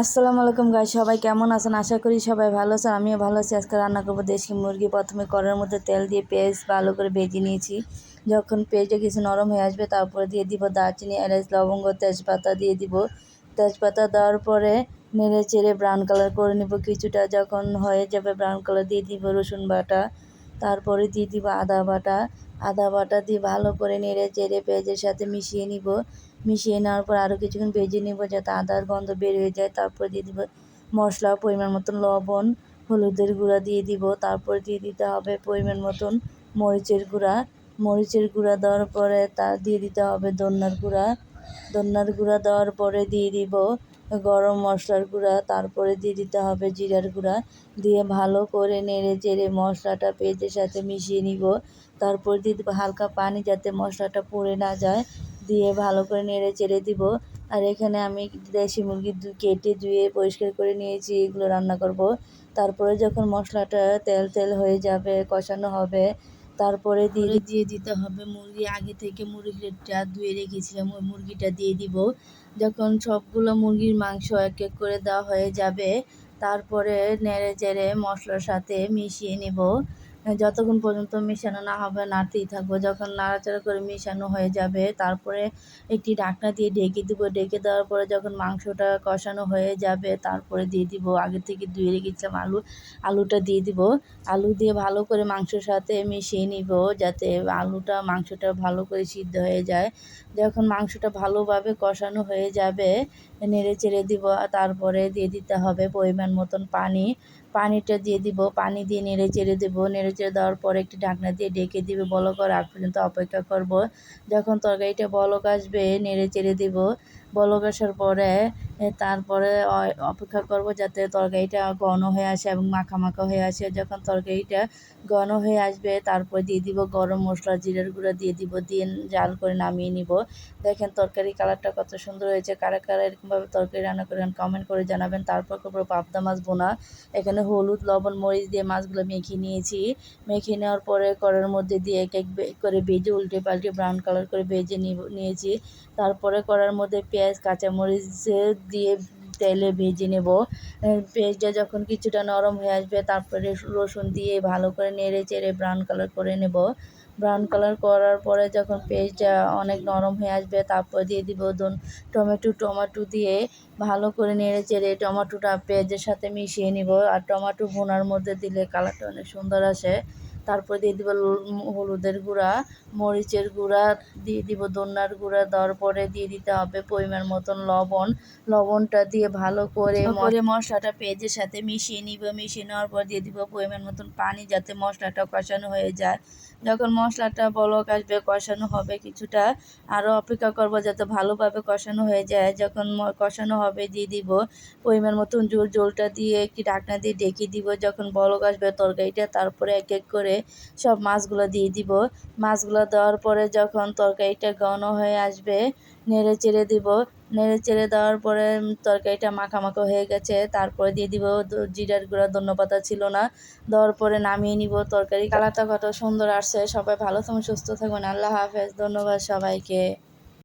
আসসালামু আলাইকুম গাই সবাই কেমন আছেন? আশা করি সবাই ভালো আছেন, আমিও ভালো আছি। আজকে রান্না করব দেশি মুরগি। প্রথমে কড়ার মধ্যে তেল দিয়ে পেঁয়াজ ভালো করে ভেজে নিয়েছি। যখন পেঁয়াজটা কিছু নরম হয়ে আসবে, তারপরে দিয়ে দিব দারচিনি, এলাচ, লবঙ্গ, তেজপাতা দিয়ে দিব। তেজপাতা দেওয়ার পরে নেড়ে চেড়ে ব্রাউন কালার করে নেব। কিছুটা যখন হয়ে যাবে ব্রাউন কালার দিয়ে দিব রসুন বাটা। তারপরে দিয়ে দিব আদা বাটা। আদা বাটা দিয়ে ভালো করে নেড়ে চেড়ে পেঁয়াজের সাথে মিশিয়ে নিব। মিশিয়ে নেওয়ার পর আরও কিছুক্ষণ ভেজে নেব যাতে আদার গন্ধ বের হয়ে যায়। তারপর দিয়ে দিব মশলা, পরিমাণ মতন লবণ, হলুদের গুঁড়া দিয়ে দিব। তারপর দিয়ে দিতে হবে পরিমাণ মতন মরিচের গুঁড়া। মরিচের গুঁড়া দেওয়ার পরে তা দিয়ে দিতে হবে দন্নার গুঁড়া। দন্নার গুঁড়া দেওয়ার পরে দিয়ে দিব গরম মশলার গুঁড়া। তারপরে দিয়ে দিতে হবে জিরার গুঁড়া। দিয়ে ভালো করে নেড়ে চেড়ে মশলাটা পেঁয়াজের সাথে মিশিয়ে নিব। তারপর দিয়ে দেবো হালকা পানি যাতে মশলাটা পুড়ে না যায়। দিয়ে ভালো করে নেড়ে চেড়ে দিব। আর এখানে আমি দেশি মুরগি কেটে ধুয়ে পরিষ্কার করে নিয়েছি, এগুলো রান্না করব। তারপরে যখন মশলাটা তেল তেল হয়ে যাবে, কষানো হবে, তারপরে দিয়ে দিয়ে দিতে হবে মুরগি। আগে থেকে মুরগিটা ধুয়ে রেখেছিলাম, ওই মুরগিটা দিয়ে দিব। যখন সবগুলো মুরগির মাংস এক এক করে দেওয়া হয়ে যাবে, তারপরে নেড়ে চেড়ে মশলার সাথে মিশিয়ে নেব। যতক্ষণ পর্যন্ত মেশানো না হবে, নাড়তেই থাকব। যখন নাড়াচাড়া করে মেশানো হয়ে যাবে, তারপরে একটি ঢাকনা দিয়ে ঢেকে দেবো। ঢেকে দেওয়ার পরে যখন মাংসটা কষানো হয়ে যাবে, তারপরে দিয়ে দিব। আগে থেকে ধুয়ে রেখেছিলাম আলু, আলুটা দিয়ে দিব। আলু দিয়ে ভালো করে মাংসর সাথে মিশিয়ে নিব, যাতে আলুটা মাংসটা ভালো করে সিদ্ধ হয়ে যায়। যখন মাংসটা ভালোভাবে কষানো হয়ে যাবে, নেড়ে চেড়ে দিব। তারপরে দিয়ে দিতে হবে পরিমাণ মতন পানি। পানিটা দিয়ে দিব, পানি দিয়ে নেড়ে চেড়ে দেবো। নেড়ে চেড়ে দেওয়ার পরে একটি ঢাকনা দিয়ে ডেকে দিবে, বলক আর আগ পর্যন্ত অপেক্ষা করব। যখন তরকারিটা বলক আসবে, নেড়ে চেড়ে দিব। বলক আসার পরে তারপরে অপেক্ষা করব যাতে তরকারিটা ঘন হয়ে আসে এবং মাখা মাখা হয়ে আসে। যখন তরকারিটা ঘন হয়ে আসবে, তারপর দিয়ে দিব গরম মশলা, জিরার গুঁড়া দিয়ে দিব, দিয়ে জাল করে নামিয়ে নিব। দেখেন তরকারি কালারটা কত সুন্দর হয়েছে। কারা কারা এরকমভাবে তরকারি রান্না করেন কমেন্ট করে জানাবেন। তারপর করব পাবদা মাছ বোনা। এখানে হলুদ, লবণ, মরিচ দিয়ে মাছগুলো মেখে নিয়েছি। মেখে নেওয়ার পরে কড়ার মধ্যে দিয়ে এক এক করে ভেজে উল্টে পাল্টে ব্রাউন কালার করে ভেজে নিয়েছি। তারপরে কড়ার মধ্যে পেঁয়াজ কাঁচামরিচ দিয়ে তেলে ভেজে নেব। পেঁয়াজটা যখন কিছুটা নরম হয়ে আসবে, তারপরে রসুন দিয়ে ভালো করে নেড়ে চেড়ে ব্রাউন কালার করে নেব। ব্রাউন কালার করার পরে যখন পেঁয়াজটা অনেক নরম হয়ে আসবে, তারপর দিয়ে দিব টমেটো টমেটো দিয়ে ভালো করে নেড়ে চেড়ে টমেটোটা পেঁয়াজের সাথে মিশিয়ে নিব। আর টমেটো ভুনার মধ্যে দিলে কালারটা অনেক সুন্দর আসে। তারপর দিয়ে দিব হলুদের গুঁড়া মরিচের গুঁড়া দিয়ে দিব দন্যার গুঁড়া দেওয়ার পরে দিয়ে দিতে হবে পরিমাণ মতন লবণ। লবণটা দিয়ে ভালো করে করে মশলাটা পেঁয়াজের সাথে মিশিয়ে নিব মিশিয়ে নেওয়ার পর দিয়ে দিব পরিমাণ মতন পানি যাতে মশলাটা কষানো হয়ে যায়। যখন মশলাটা বলক আসবে, কষানো হবে কিছুটা আরও অপেক্ষা করব যাতে ভালোভাবে কষানো হয়ে যায়। যখন কষানো হবে, দিয়ে দিব পরিমাণ মতন জোল, জোলটা দিয়ে একটি ঢাকনা দিয়ে ডেকে দিব। যখন বলক আসবে তরকারিটা, তারপরে এক এক করে সব মাছগুলো দিয়ে দিব। মাছগুলো দেওয়ার পরে যখন তরকারিটা ঘন হয়ে আসবে, নেড়ে চেড়ে দিব। নেড়ে চেড়ে দেওয়ার পরে তরকারিটা মাখা মাখা হয়ে গেছে। তারপরে দিয়ে দিব জিরার গুঁড়া ধন্যপাতা ছিল না। দেওয়ার পরে নামিয়ে নিব তরকারি। কালারটা কত সুন্দর আসছে। সবাই ভালো থাকুন, সুস্থ থাকুন। আল্লাহ হাফেজ। ধন্যবাদ সবাইকে।